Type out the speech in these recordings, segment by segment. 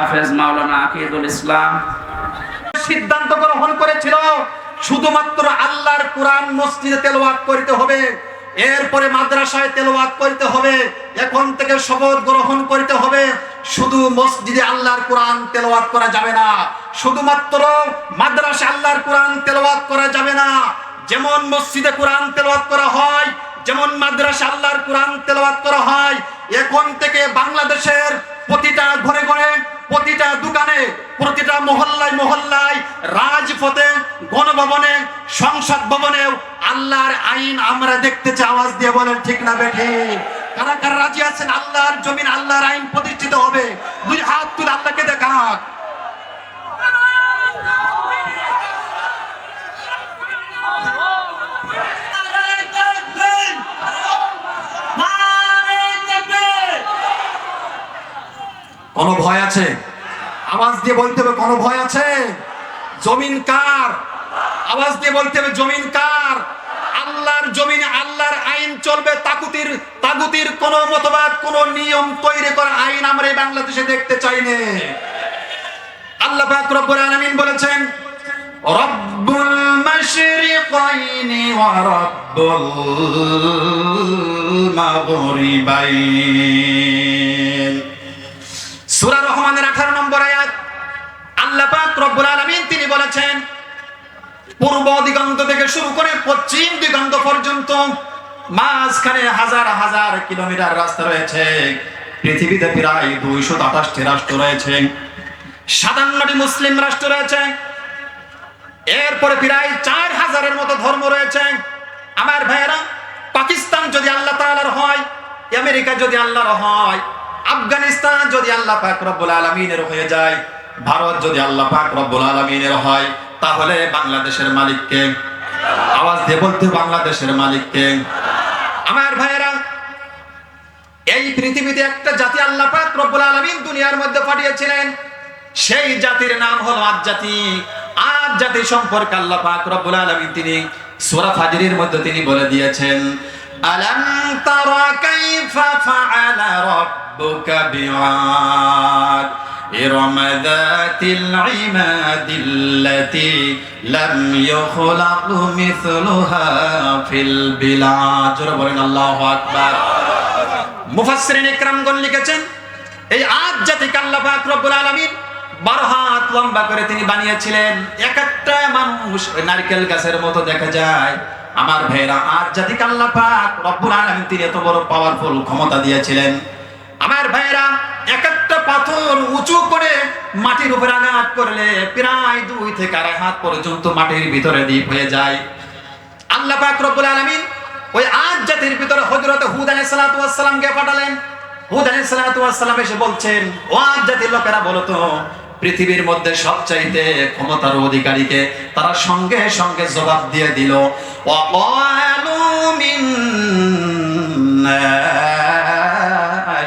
হাফেজ মাওলানা আকিদুল ইসলাম। সিদ্ধান্ত গ্রহণ করেছিল, শুধুমাত্র আল্লাহর কোরআন মসজিদে তেলাওয়াত করতে হবে, এরপরে মাদ্রাসায় তেলাওয়াত করতে হবে, এখন থেকে শপথ গ্রহণ করতে হবে, শুধু মসজিদে আল্লাহর কোরআন তেলাওয়াত করা যাবে না, শুধুমাত্র মাদ্রাসা আল্লাহর কোরআন তেলাওয়াত করা যাবে না, যেমন মসজিদে কোরআন তেলাওয়াত করা হয়, যেমন মাদ্রাসা আল্লাহর কোরআন তেলাওয়াত করা হয়, এখন থেকে বাংলাদেশের প্রতিটা ঘরে ঘরে প্রতিটা দোকানে, প্রতিটা মহল্লায় মহল্লায়, রাজপথে, গণভবনে, সংসদ ভবনে আল্লাহর আইন আমরা দেখতে চাই, আওয়াজ দিয়ে বলেন, ঠিক না বেঠে? কারা কারা রাজি আছেন? আল্লাহর জমিন, আল্লাহর আইন প্রতিষ্ঠিত হবে। দুই হাত তুলে আল্লাহকে দেখাক। কোনো ভয় আছে? আওয়াজ দিয়ে বলতে হবে, কোনো ভয় আছে? জমিন কার? আওয়াজ দিয়ে বলতে হবে, জমিন কার? আল্লাহর জমিনে, আল্লাহর আইন চলবে তাকুতির তাগুতির কোন মতবাদ, কোন নিয়ম তৈরি করা আইন আমরা এই বাংলাদেশে দেখতে চাই না। আল্লাহ পাক রব্বুল আলামিন বলেছেন, রব্বুল মাশরিকাইনি ওয়া রব্বুল মাগরিবাইন। সূরা রহমানের 18 নম্বর আয়াত। আল্লাহ পাক রব্বুল আলামিন তিনি বলেছেন, পূর্ব দিগন্ত থেকে শুরু করে পশ্চিম দিগন্ত পর্যন্ত মাঝখানে হাজার হাজার কিলোমিটার রাস্তা রয়েছে। পৃথিবীতে প্রায় দুইশো আঠাশটি রাষ্ট্র রয়েছে। সাতান্নটি মুসলিম রাষ্ট্র রয়েছে। এরপরে প্রায় চার হাজারের মতো ধর্ম রয়েছে। আমার ভাইয়েরা, পাকিস্তান যদি আল্লাহ তাআলার হয়, আমেরিকা যদি আল্লাহর হয় আফগানিস্তান যদি আল্লাহ পাক রব্বুল আলামিনের হয়ে যায়, ভারত যদি আল্লাহ পাক রব্বুল আলামিনের হয়, তাহলে বাংলাদেশের মালিককে আওয়াজ দিয়ে বলতে বাংলাদেশের মালিককে আমার ভাইয়েরা, এই পৃথিবীতে একটা জাতি আল্লাহ পাক রব্বুল আলামিন দুনিয়ার মধ্যে পাঠিয়েছিলেন। সেই জাতির নাম হলো আজ জাতি। আজ জাতি সম্পর্কে আল্লাহ পাক রব্বুল আলামিন তিনি সূরা ফাজরের মধ্যে তিনি বলে দিয়েছেন, আলাম তারা কাইফা ফাআলা রাব্বুকা বিআদ إرم ذات العماد التي لم يخلق مثلها في البلاد জোরে বলেন আল্লাহু আকবার মুফাসসিরিন ইকরামগণ লিখেছেন এই আজ জাতিকে আল্লাহ পাক রব্বুল আলামিন বারো হাত লম্বা করে তিনি বানিয়েছিলেন এক একটা মানুষ ওই নারকেল গাছের মতো দেখা যায় আমার ভাইরা আজ জাতিকে আল্লাহ পাক রব্বুল আলামিন তিনি এত বড় পাওয়ারফুল ক্ষমতা দিয়েছিলেন আমার ভাইরা এক একটা পাথর উঁচু করে মাটির উপরে আঘাত করলে প্রায় দুই থেকে আড়াই হাত পর্যন্ত মাটির ভিতরে দ্বীপ হয়ে যায়। আল্লাহ পাক রব্বুল আলামিন ওই আজ জাতির ভিতরে হযরত হুদ আলাইহিস সালাতু ওয়াস সালামকে পাঠালেন। হুদ আলাইহিস সালাতু ওয়াস সালাম এসে বলছেন, ও আজ জাতির লোকেরা বলো তো, পৃথিবীর মধ্যে সবচাইতে ক্ষমতার অধিকারীকে? তারা সঙ্গে সঙ্গে জবাব দিয়ে দিল ওয়াকালু মিন্না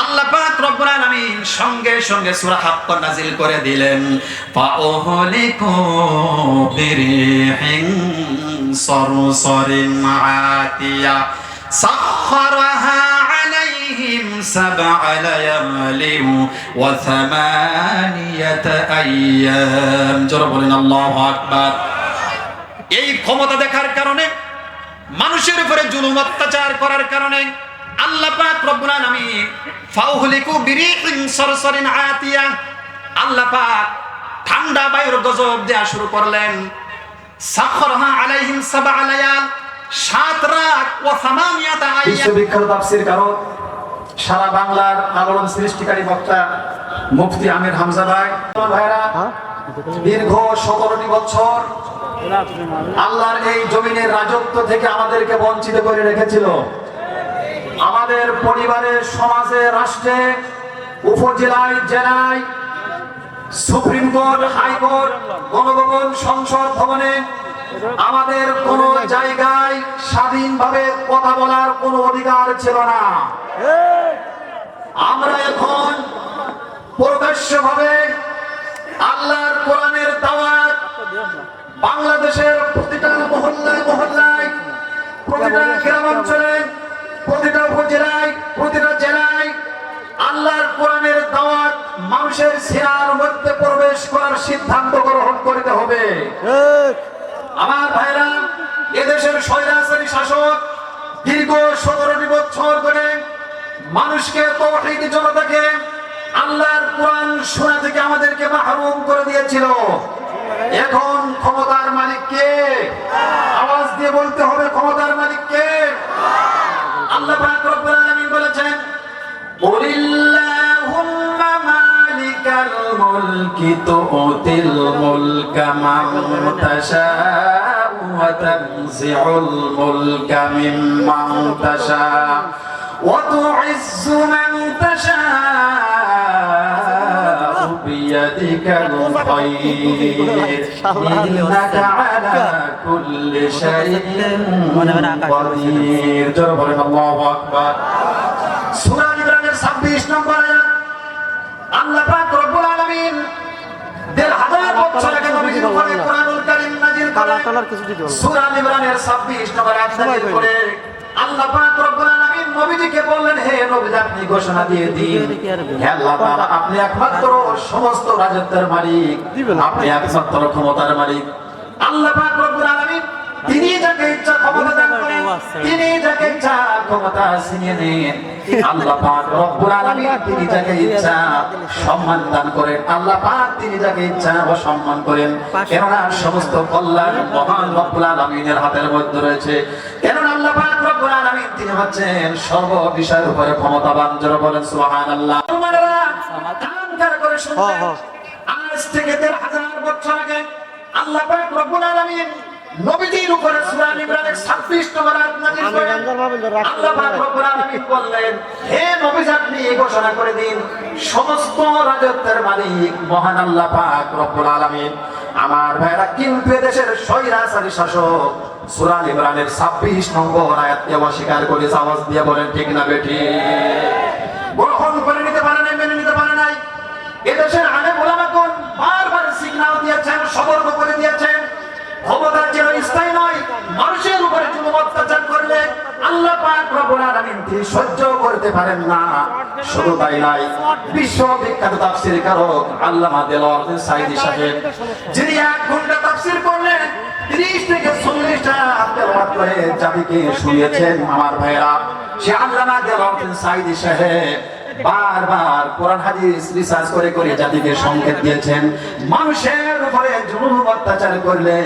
আল্লাহ পাক রব্বুল আলামিন সঙ্গে সঙ্গে সূরা হাক্কা নাযিল করে দিলেন ফাওহলিকু বিরিহিন সরসরিন আতিয়া, সাখরাহা আলাইহিম সাবআ লায়ালিম ওয়া সামানিয়াতা আইয়াম জোরে বলেন, আল্লাহু আকবার। এই ক্ষমতা দেখার কারণে, মানুষের উপরে জুলুম অত্যাচার করার কারণে আল্লাহ পাক রব্বুল আলামিন ফাউহলিকু বিরিহিন সরসরিন আতিয়া আল্লাহ পাক ঠান্ডা বায়ুর গজব দেয়া শুরু করলেন। সাখরহা আলাইহিম সাবআ লায়াল, সাত রাত ও সামানিয়াতা আইয়াম বিশ্ববিখ্যাত তাফসির কারক, সারা বাংলার আলোড়ন সৃষ্টিকারী বক্তা মুফতি আমির হামজা ভাই। ভাইরা, দীর্ঘ সতেরোটি বছর আল্লাহর এই জমিনের রাজত্ব থেকে আমাদেরকে বঞ্চিত করে রেখেছিল। আমাদের পরিবারে সমাজে, রাষ্ট্রে, উপজেলায়, জেলায়, সুপ্রিম কোর্ট হাইকোর্ট গণভবন, সংসদ ভবনে আমাদের কোন জায়গায় স্বাধীনভাবে কথা বলার কোনো অধিকার ছিল না। আমরা এখন প্রকাশ্যভাবে আল্লাহর কোরআনের দাওয়াত বাংলাদেশের প্রতিটা মহল্লায় মহল্লায়, প্রতিটা গ্রামাঞ্চলে প্রতিটা উপজেলায় প্রতিটা জেলায় আল্লাহর কোরআনের দাওয়াত মানুষের সিনার মধ্যে প্রবেশ করার সিদ্ধান্ত গ্রহণ করতে হবে। আমার ভাইরা এদেশের স্বৈরাচারী শাসক দীর্ঘ সতেরোটি বছর ধরে মানুষকে তৌহিদ জনতাকে আল্লাহর কোরআন শোনা থেকে আমাদেরকে মাহরুম করে দিয়েছিল। এখন ক্ষমতার মালিক কে আওয়াজ দিয়ে বলতে হবে ক্ষমতার মালিক কে আল্লাহ পাক রব্বুল আলামিন বলেছেন বলিল্লাহুম্মা মালিকাল মুলকি তুতিল মুলকা মান তাশাউ ওয়া তানজিউল মুলকা মিম্মান তাশাউ ওয়া তুইজ্জু মান তাশাউ খায়র ইন্নাকা আলা কুল্লি শাইইন কাদির জোরে বলেন আল্লাহু আকবার সূরা ইমরানের 26 নম্বর আয়াত আল্লাহ পাক রব্বুল আলামিন দেড় হাজার বছর আগে নবীজির উপরে কোরআনুল কারীম নাযিল পারব সূরা ইমরানের 26 নম্বর আয়াত নাযিল। করে আল্লাহ পাক রব্বুল বললেন, হে আপনি ঘোষণা দিয়ে দিন আল্লাহ আপনি একমাত্র সমস্ত রাজত্বের মালিক। আপনি একমাত্র ক্ষমতার মালিক আল্লাহ পাক তিনি যাকে ইচ্ছা ক্ষমতা দান করেন তিনি যাকে ইচ্ছা ক্ষমতা ছিনিয়ে নেন। আল্লাহ পাক রব্বুল আলামিন তিনি যাকে ইচ্ছা সম্মান দান করেন। আল্লাহ পাক তিনি যাকে ইচ্ছা অসম্মান করেন। কেননা সমস্ত কল্যাণ মহান রব্বুল আলামিনের হাতের মধ্যে রয়েছে। কেননা আল্লাহ পাক রব্বুল আলামিন তিনি হচ্ছেন সর্ব বিষয়ের উপরে ক্ষমতাবান। যারা বলেন সুবহানাল্লাহ। তোমারা কান করে শুনবেন। আজ থেকে দেড় হাজার বছর আগে আল্লাহ পাক রব্বুল আলামিন নবীজির উপরে সূরা ইমরানের 26 নম্বর আয়াত নাযিল করেন। গাঞ্জার মাহফিল রাখতে আল্লাহ পাক রব্বুল আলামিন বললেন হে নবী আপনি এই ঘোষণা করে দিন সমস্ত রাজত্বের মালিক মহান আল্লাহ পাক রব্বুল আলামিন। আমার ভাইরা কিন্তু দেশের স্বৈরাচারী শাসক সূরা ইমরানের 26 নম্বর আয়াতকে অস্বীকার করে আওয়াজ দিয়ে বলেন ঠিক না বেটি গ্রহণ করে নিতে পারে নাই মেনে নিতে পারে নাই। এদেশের আলেম ওলামাগণ বারবার সিগন্যাল দিয়েছেন সতর্ক করে দিয়েছেন। ক্ষমতা যেন স্থায়ী নয়, মানুষের উপরে জুলুম অত্যাচার করলে আল্লাহ পাক রব্বুল আলামিন তিনি সহ্য করতে পারেন না। শুধু তাই নাই বিশ্ব তাফসীর কারক আল্লামা দেলোয়ার হোসেন সাইদি সাহেব, যিনি এক ঘণ্টা তাফসীর করলেন 30 থেকে 40 তেলাওয়াত করে জাতিকে শুনিয়েছেন আমার ভাইরা সে বারবার রিসার্চ করে করে জাতিকে সংকেত দিয়েছেন। মানুষের উপরে জুলুম অত্যাচার করলে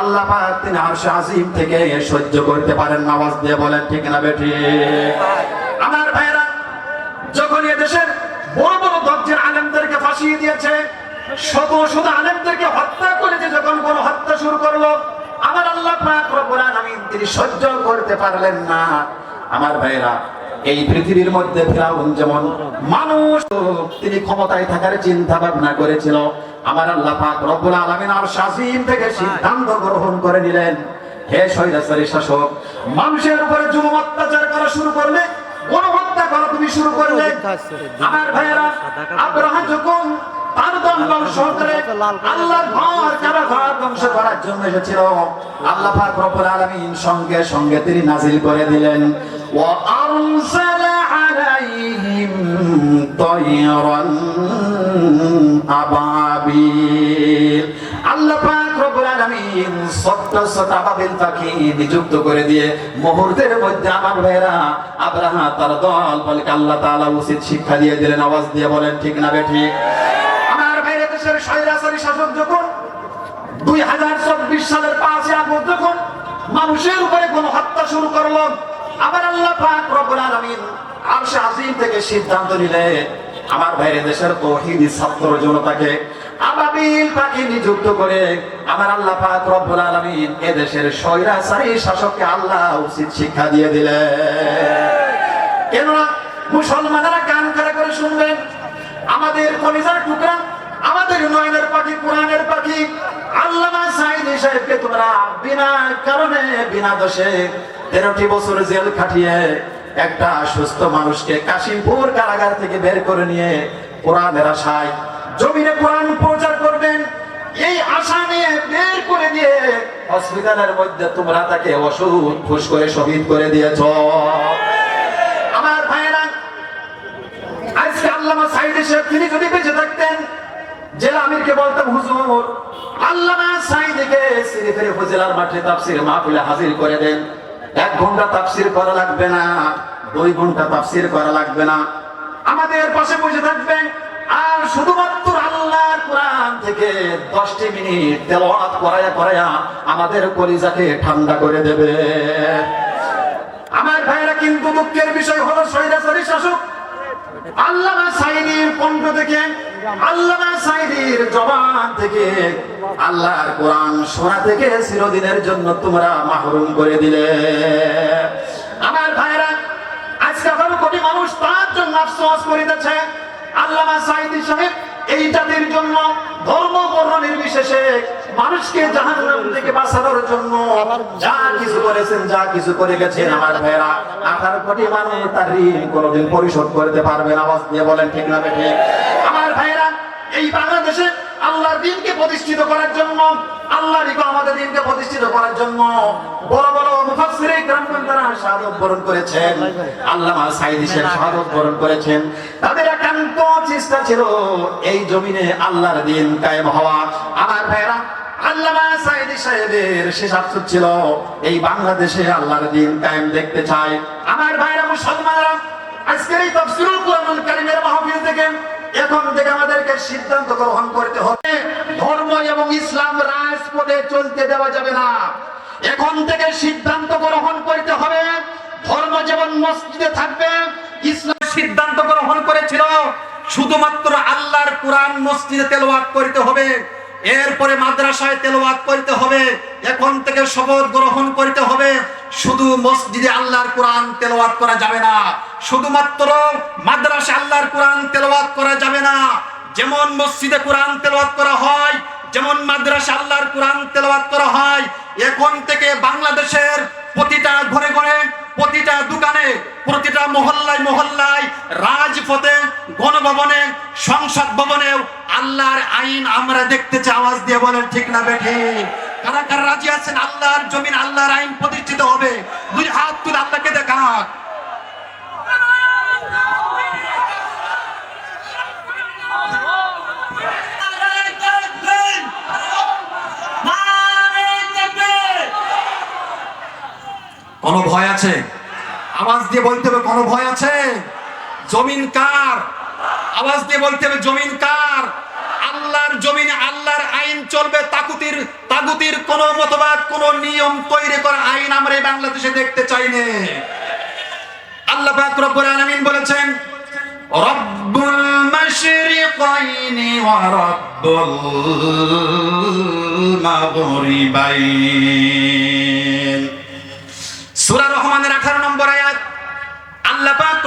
আল্লাহ তিনি আরশ আজিম থেকে সহ্য করতে পারেন না। আওয়াজ দিয়ে বলেন, ঠিক না বেটি আমার ভাইরা যখন এদেশের বড় বড় দর্জের আলেমদেরকে ফাঁসিয়ে দিয়েছে, শত শত আলেমদেরকে হত্যা করেছে যখন কোন হত্যা শুরু করল, আমার আল্লাহ পাক রব্বুল আলামিন তিনি সহ্য করতে পারলেন না। আমার ভাইরা এই পৃথিবীর মধ্যে ফেরাউন যেমন মানুষ, তিনি ক্ষমতায় থাকার চিন্তা ভাবনা করেছিল। আমার আল্লাহ পাক রব্বুল আলামিন আর শাসিম থেকে সিদ্ধান্ত গ্রহণ করে নিলেন। হে শাসক, মানুষের উপরে জুলুম অত্যাচার করা শুরু করলে, গণহত্যা করা তুমি শুরু করলে। আমার ভাইয়েরা যখন করার জন্য এসেছিল। আল্লাহ সঙ্গে সঙ্গে তিনি নাজিল করে দিলেন। ওয়া আরসালা আলাইহিম তায়রান আবাবিল আল্লাহ পাক রব্বুল আলামিন ছোট আবাবিল পাখি নিযুক্ত করে দিয়ে মুহূর্তের মধ্যে আমার ভাইরা আব্রাহা তার দল বলে আল্লাহ তাআলা উচিত শিক্ষা দিয়ে দিলেন, আওয়াজ দিয়ে বলেন, ঠিক না বে ঠিক? আমার ভাইরা দেশের স্বৈরাচারী শাসক যখন দুই হাজার চব্বিশ সালের পাঁচই আগস্ট যখন মানুষের উপরে কোন হত্যা শুরু করল আবার আল্লাহ পাক রব্বুল আলামিন আরশে আজিম থেকে সিদ্ধান্ত নিলে আমার বাইরে দেশের তৌহিদি ছাত্র জনতাকে আবাবিল পাখি নিযুক্ত করে আমার আল্লাহ পাক রব্বুল আলামিন এ দেশের স্বৈরাচারী শাসককে আল্লাহ উচিত শিক্ষা দিয়ে দিলেন কেননা মুসলমানেরা কান খাড়া করে শুনবেন, আমাদের কলিজার টুকরা আমাদের নয়নের পাখি, কোরআনের পাখি। আল্লামা সাইদি সাহেবকে তোমরা বিনা কারণে, বিনা দোষে তেরোটি বছর জেল খাটিয়ে একটা সুস্থ মানুষকে কাশিমপুর কারাগার থেকে বের করে নিয়ে কোরআনের আশায় জমিনে কোরআন প্রচার করবেন। এই আশা নিয়ে বের করে দিয়ে হসপিটালের মধ্যে তোমরা তাকে ওষুধ ফুস করে শহীদ করে দিয়েছ। আমার ভাইয়েরা, আজকে আল্লামা সাইদি সাহেব, তিনি যদি বেঁচে থাকতেন জেলা আমিরকে বলতাম, হুজুর, আল্লামা সাইদিকে সিরিফের উপজেলার মাঠে তাফসির মাহফিলে হাজির করে দেন। এক ঘণ্টা তাফসির করা লাগবে না, দুই ঘণ্টা তাফসির করা লাগবে না। আমাদের পাশে বসে থাকবেন। আর শুধুমাত্র আল্লাহর কোরআন থেকে দশটি মিনিট তেলাওয়াত করায়া করায়া আমাদের কলিজাকে ঠান্ডা করে দেবে। আমার ভাইরা কিন্তু দুঃখের বিষয় হলো সৈরাসরি শাসক। আল্লামা সাইদির কণ্ঠ থেকে আল্লামা সাইদির জবান থেকে, আল্লাহর কোরআন শোনা থেকে জন্য তোমরা করে দিলে। আমার ভাইরা আজকে মানুষ তার জন্য করিতেছে। আল্লামা জন্য ধর্ম বর্ণ নির্বিশেষে মানুষকে জাহান্নাম থেকে বাঁচানোর জন্য যা কিছু করেছেন, যা কিছু করে গেছেন আমার ভাইরা আঠারো কোটি মানুষ তার ঋণ কোনোদিন পরিশোধ করতে পারবে না, আওয়াজ দিয়ে বলেন, ঠিক না ঠিক? আমার ভাইরা এই বাংলাদেশে আল্লাহর দিনকে প্রতিষ্ঠিত করার জন্য, আল্লাহ রিকো আমাদের দিনকে প্রতিষ্ঠিত করার জন্য বড় বড় মুফাসসিরে গ্রামগণ তারা শাহাদত বরণ করেছেন। আল্লামা সাইদি শেখ শাহাদত বরণ করেছেন। তাদের একান্ত চেষ্টা ছিল এই জমিনে আল্লাহর দিন কায়েম হওয়া। আমার ভাইরা এখন থেকে সিদ্ধান্ত গ্রহণ করতে হবে, ধর্ম এবং ইসলাম রাজপথে চলতে দেওয়া যাবে না। এখন থেকে সিদ্ধান্ত গ্রহণ করতে হবে, ধর্ম যেমন মসজিদে থাকবে, ইসলাম সিদ্ধান্ত গ্রহণ করেছিল, শুধুমাত্র আল্লাহর কোরআন মসজিদে তেলাওয়াত করতে হবে। এরপরে মাদ্রাসায় তেলাওয়াত করতে হবে, এখন থেকে শপথ গ্রহণ করতে হবে। শুধু মসজিদে আল্লাহর কোরআন তেলাওয়াত করা যাবে না, শুধুমাত্র মাদ্রাসা আল্লাহর কোরআন তেলাওয়াত করা যাবে না। যেমন মসজিদে কোরআন তেলাওয়াত করা হয়, যেমন মাদ্রাসা আল্লাহর কোরআন তেলাওয়াত করা হয়, এখন থেকে বাংলাদেশের প্রতিটা ঘরে ঘরে প্রতিটা দোকানে, প্রতিটা মহল্লায় মহল্লায়, রাজপথে, গণভবনে, সংসদ ভবনে আল্লাহর আইন আমরা দেখতে চাই, আওয়াজ দিয়ে বলেন, ঠিক না বেঠে? কারা কারা রাজি আছেন? আল্লাহর জমিন, আল্লাহর আইন প্রতিষ্ঠিত হবে। দুই হাত তুলে আল্লাহকে দেখা ভয় আছে? আওয়াজ দিয়ে বলতে হবে, কোন ভয় আছে? জমিন কার? আওয়াজ দিয়ে বলতে হবে, জমিন কার? আল্লাহর জমিনে আল্লাহর আইন চলবে তাকুতির তাগুতির কোন মতবাদ, কোন নিয়ম তৈরি করা আইন আমরা এই বাংলাদেশে দেখতে চাই না। আল্লাহ পাক রব্বুল আলামিন বলেছেন, রব্বুল মাশরিকাইনি ওয়া রব্বুল মাগরিবাইন।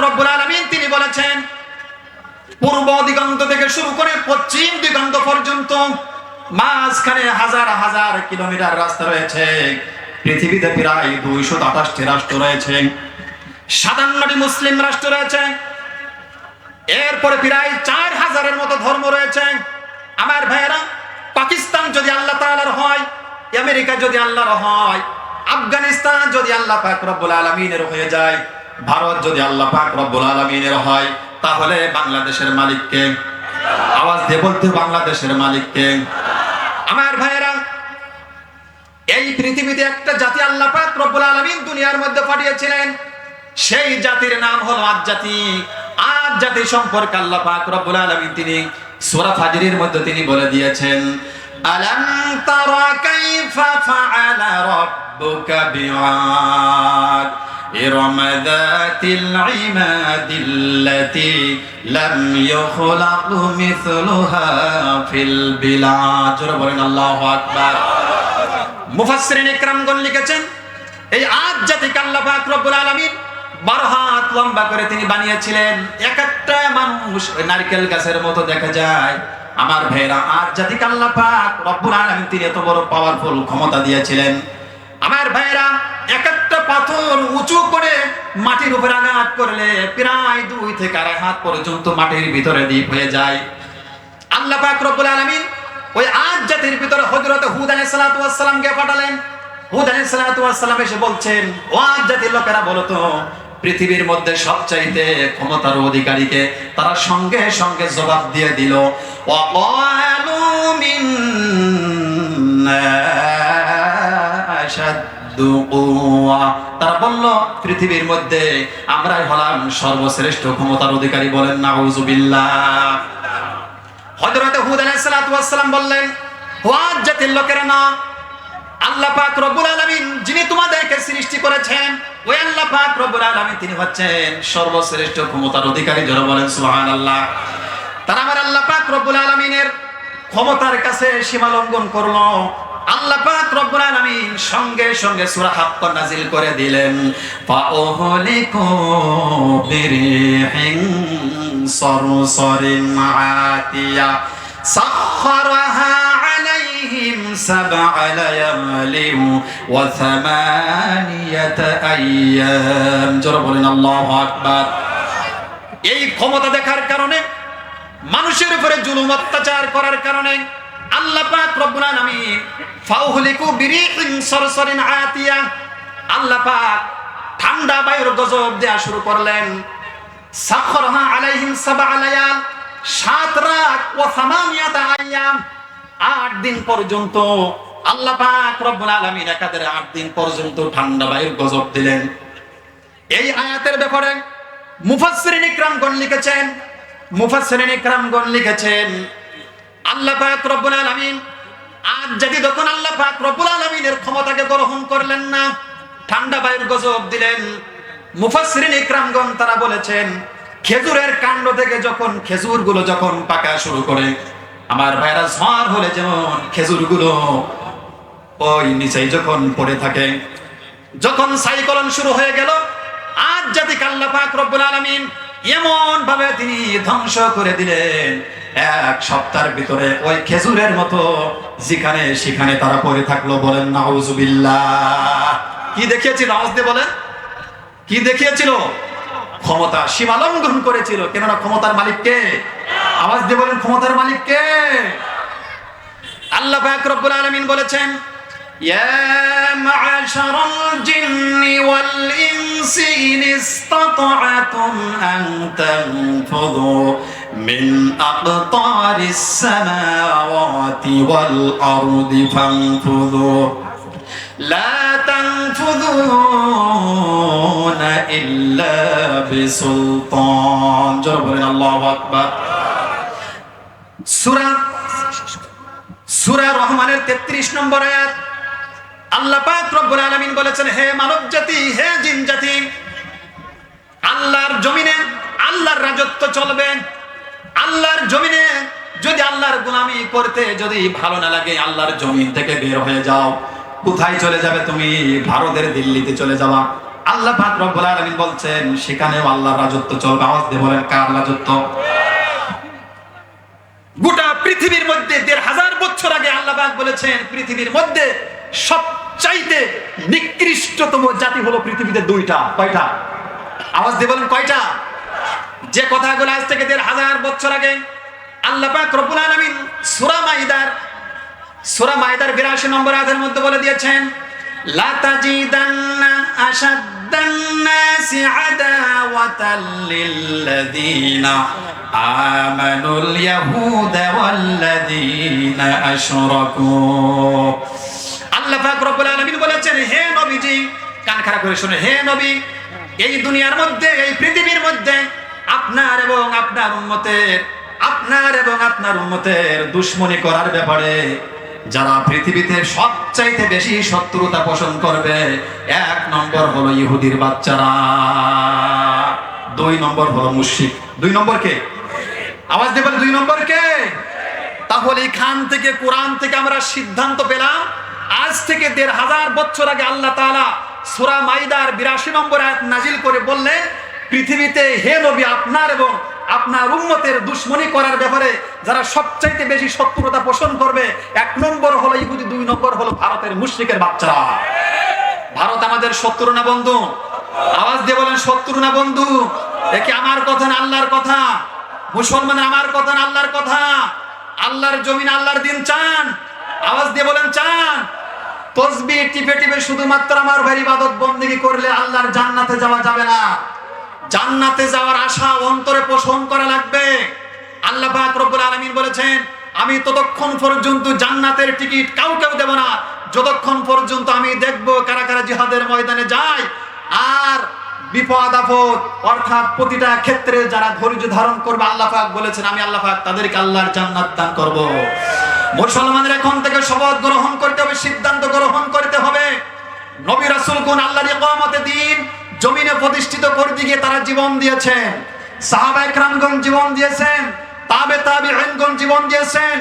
রব্বুল আলামিন তিনি বলেছেন, পূর্ব দিগন্ত থেকে শুরু করে পশ্চিম দিগন্ত পর্যন্ত মাঝখানে হাজার হাজার কিলোমিটার রাস্তা রয়েছে। পৃথিবীতে প্রায় দুইশো আঠাশটি রাষ্ট্র রয়েছে। সাতান্নটি মুসলিম রাষ্ট্র রয়েছে। এরপরে প্রায় চার হাজারের মতো ধর্ম রয়েছে। আমার ভাইয়েরা, পাকিস্তান যদি আল্লাহ তাআলার হয়, আমেরিকা যদি আল্লাহর হয়, আফগানিস্তান যদি আল্লাহ পাক রব্বুল আলামিনের হয়ে যায় ভারত যদি আল্লাহ পাক রব্বুল আলামিনের হয়, তাহলে বাংলাদেশের মালিককে আওয়াজ দিয়ে বলতে বাংলাদেশের মালিককে আমার ভাইয়েরা, এই পৃথিবীতে একটা জাতি আল্লাহ পাক রব্বুল আলামিন দুনিয়ার মধ্যে পাঠিয়েছিলেন। সেই জাতির নাম হলো আদ জাতি আদ জাতি সম্পর্কে আল্লাহ পাক রব্বুল আলামিন তিনি সূরা ফাজরের মধ্যে তিনি বলে দিয়েছেন, আলাম তারা কাইফা ফাআলা রাব্বুকা বিআদ? إرم ذات العماد التي لم يخلق مثلها في البلاد জোরে বলেন আল্লাহু আকবার মুফাসসিরিন ইকরামগণ লিখেছেন এই আজ জাতিকে আল্লাহ পাক রব্বুল আলামিন বারো হাত লম্বা করে তিনি বানিয়েছিলেন এক একটা মানুষ ওই নারকেল গাছের মতো দেখা যায় আমার ভাইরা আর জাতিক আল্লাহ পাক রব্বুল আলামিন তিনি এত বড় পাওয়ারফুল ক্ষমতা দিয়েছিলেন আমার ভাইরা এক একটা পাথর উঁচু করে মাটির উপরে আঘাত করলে প্রায় দুই থেকে আড়াই হাত পর্যন্ত মাটির ভিতরে দ্বীপ হয়ে যায় আল্লাহ পাক রব্বুল আলামিন ওই আজ জাতির ভিতরে হযরত হুদ আলাইহিস সালাতু ওয়াস সালামকে পাঠালেন হুদ আলাইহিস সালাতু ওয়াস সালাম এসে বলছেন, ও আজ জাতির লোকেরা বলো তো, পৃথিবীর মধ্যে সবচাইতে ক্ষমতার অধিকারীকে তারা সঙ্গে সঙ্গে জবাব দিয়ে দিল আশাদ্দু কুওয়া। তারা বলল, পৃথিবীর মধ্যে আমরাই হলাম সর্বশ্রেষ্ঠ ক্ষমতার অধিকারী বলেন হুদ বললেন জাতির লোকেরা না, আল্লাহ পাক রব্বুল আলামিন যিনি তোমাদেরকে সৃষ্টি করেছেন, ওই আল্লাহ পাক রব্বুল আলামিন তিনি হচ্ছেন সর্বশ্রেষ্ঠ ক্ষমতার অধিকারী যারা বলেন সুবহানাল্লাহ। তারা আমার আল্লাহ পাক রব্বুল আলামিনের ক্ষমতার কাছে সীমা লঙ্ঘন করল। আল্লাহ পাক রব্বুল আলামিন সঙ্গে সঙ্গে সূরা হাক্ক নাযিল করে দিলেন ফাওহলিকু বিরিহিন সরসরিন আতিয়া সাখখারাহা আলাইহিম সাবআ লায়ালিন ওয়া সামানিয়াতা আইয়াম। জোরে বলেন, আল্লাহু আকবার। এই ক্ষমতা দেখার কারণে, মানুষের উপরে জুলুম অত্যাচার করার কারণে আল্লাহ পাক রব্বুল আলামিন ফাউহলিকু বিরিহিন সরসরিন আতিয়া। আল্লাহ পাক ঠান্ডা বায়ুর গজব দেয়া শুরু করলেন। সাখরহা আলাইহিম সাবআ লায়াল, সাত রাত ও সামানিয়াতা আইয়াম আট দিন পর্যন্ত আল্লাহ পাক রব্বুল আলামিন একাদের আট দিন পর্যন্ত ঠান্ডা বায়ুর গজব দিলেন। এই আয়াতের ব্যাপারে মুফাসসিরিন ইকরামগণ লিখেছেন। মুফাসসিরিন ইকরামগণ লিখেছেন আল্লাহ আলামিন, আজ যদি তখন আল্লাহ রব্বুল আলামিনের ক্ষমতাকে গ্রহণ করলেন না, ঠান্ডা বায়ুর গজব দিলেন। মুফাসসিরিন ইকরামগণ তারা বলেছেন, খেজুরের কাণ্ড থেকে যখন খেজুরগুলো যখন পাকা শুরু করে, আমার ভাইরা ঝড় হলে যেমন খেজুরগুলো ওই নিচেই যখন পড়ে থাকে, যখন সাইকলন শুরু হয়ে গেল, আজ আল্লাহ পাক রব্বুল আলামিন এমন ভাবে তিনি ধ্বংস করে দিলেন। এক সপ্তাহের ভিতরে ওই খেজুরের মতো যেখানে সেখানে তারা পড়ে থাকল বলেন, নাউজুবিল্লাহ। কি দেখিয়েছিল? আওয়াজ দিয়ে বলেন। কি দেখিয়েছিল? ক্ষমতা সীমা লঙ্ঘন করেছিল। কেননা ক্ষমতার মালিক কে? আওয়াজ দিয়ে বলেন, ক্ষমতার মালিক কে? আল্লাহ রব্বুল আলামিন বলেছেন يا معشر الجن والإنس إن استطعتم أن تنفذوا من أقطار السماوات والأرض فانفذوا لا تنفذون إلا بسلطان جربنا الله أكبر سورة সূরা রহমানের 33 নম্বর আয়াত আল্লাহ বলেছেন, হে মানব জাতি হে জিন জাতি আল্লাহর জমিনে আল্লাহর রাজত্ব চলবে। আল্লাহর জমিনে যদি আল্লাহর গোলামি করতে যদি ভালো না লাগে, আল্লাহর জমিন থেকে বের হয়ে যাও। কোথায় চলে যাবে তুমি? ভারতের দিল্লিতে চলে যাবা। আল্লাহ পাক রব্বুল বলছেন, সেখানেও আল্লাহর রাজত্ব চলবে। আওয়াজ দিয়ে কার রাজত্ব? গোটা পৃথিবীর মধ্যে দেড় হাজার বছর আগে আল্লাহ পাক বলেছেন, পৃথিবীর মধ্যে সবচাইতে নিকৃষ্টতম জাতি হলো পৃথিবীতে দুইটা, কয়টা? আওয়াজ দিয়ে বলেন কয়টা? যে কথাগুলো আজ থেকে দেড় হাজার বছর আগে আল্লাহ পাক রব্বুল আলামিন মাইদার, সূরা মাইদার 82 নম্বর আয়াতের মধ্যে বলে দিয়েছেন, লা আল্লাহ বলেছেন, হে নবীজি, কান খাড়া করে শুনে, হে নবী, এই দুনিয়ার মধ্যে, এই পৃথিবীর মধ্যে আপনার এবং আপনার আপনার এবং আপনার দুশ্মনী করার ব্যাপারে যারা পৃথিবীতে সবচাইতে বেশি শত্রুতা পোষণ করবে, এক নম্বর হলো ইহুদির বাচ্চারা, দুই নম্বর হলো মুশরিক। দুই নম্বর কে? আওয়াজ দিয়ে বলে, দুই নম্বর কে? তাহলে এখান থেকে, কোরআন থেকে আমরা সিদ্ধান্ত পেলাম আজ থেকে দেড় হাজার বছর আগে আল্লাহ তাআলা সূরা মাইদার বিরাশি নম্বর আয়াত নাজিল করে বললেন, পৃথিবীতে হে নবী, আপনার এবং আপনার উম্মতের দুশ্মনী করার ব্যাপারে যারা সবচাইতে বেশি শত্রুতা পোষণ করবে, এক নম্বর হলো ইহুদি, দুই নম্বর হলো ভারতের মুশরিকের বাচ্চারা। ভারত আমাদের শত্রু না বন্ধু? আওয়াজ দিয়ে বলেন, শত্রু না বন্ধু? একে আমার কথা না আল্লাহর কথা? মুসলমান আমার কথা না আল্লাহর কথা? আল্লাহর জমিন আল্লাহর দিন চান? আওয়াজ দিয়ে বলেন, চান। তসবি টিপে টিপে শুধুমাত্র আমার ভাই ইবাদত বন্দেগী করলে আল্লাহর জান্নাতে যাওয়া যাবে না। জান্নাতে যাওয়ার আশা অন্তরে পোষণ করা লাগবে। আল্লাহ রব্বুল আলামিন বলেছেন, আমি ততক্ষণ পর্যন্ত জান্নাতের টিকিট কাউকেও দেব না। যতক্ষণ পর্যন্ত আমি দেখব কারা কারা জিহাদের ময়দানে যায় আর বিপদ আপদ, অর্থাৎ প্রতিটা ক্ষেত্রে যারা ধৈর্য ধারণ করবে, আল্লাহ বলেছেন, আমি আল্লাহ পাক তাদেরকে আল্লাহর জান্নাত দান করব। মুসলমানদের এখন থেকে শপথ গ্রহণ করতে হবে, সিদ্ধান্ত গ্রহণ করতে হবে। নবী রাসূল কোন আল্লাহর ইকামতে দিন জমিনে প্রতিষ্ঠিত করতে গিয়ে তারা জীবন দিয়েছেন। সাহাবা একরামগণ জীবন দিয়েছেন, তাবে তাবিঈনগণ জীবন দিয়েছেন।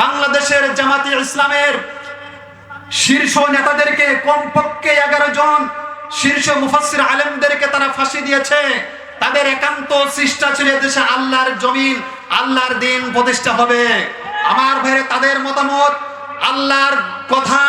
বাংলাদেশের জামাতি ইসলামের শীর্ষ নেতাদেরকে কমপক্ষে এগারো জন শীর্ষ মুফাসসির আলেমদেরকে তারা ফাঁসি দিয়েছে। তাদের একান্ত ছিল দেশে আল্লাহর জমিন, আল্লাহর দিন প্রতিষ্ঠা হবে। আমার ভাইরে তাদের মতামত, আল্লাহর কথা,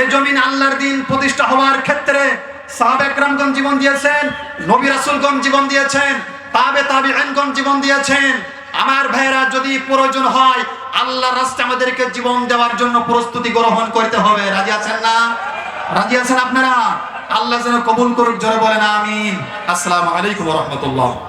এ জমিন আল্লাহর দিন প্রতিষ্ঠা হওয়ার ক্ষেত্রে সাহাব একরামগণ জীবন দিয়েছেন, নবী রাসূলগণ জীবন দিয়েছেন, তাবে তাবিঈনগণ জীবন দিয়েছেন। আমার ভাইরা যদি প্রয়োজন হয় আল্লাহ রাস্তায় আমাদেরকে জীবন দেওয়ার জন্য প্রস্তুতি গ্রহণ করতে হবে। রাজি আছেন না? রাজি আছেন আপনারা? আল্লাহ যেন কবুল করুক, জোরে বলেন, আমিন। আসসালামু আলাইকুম রহমতুল্লাহ।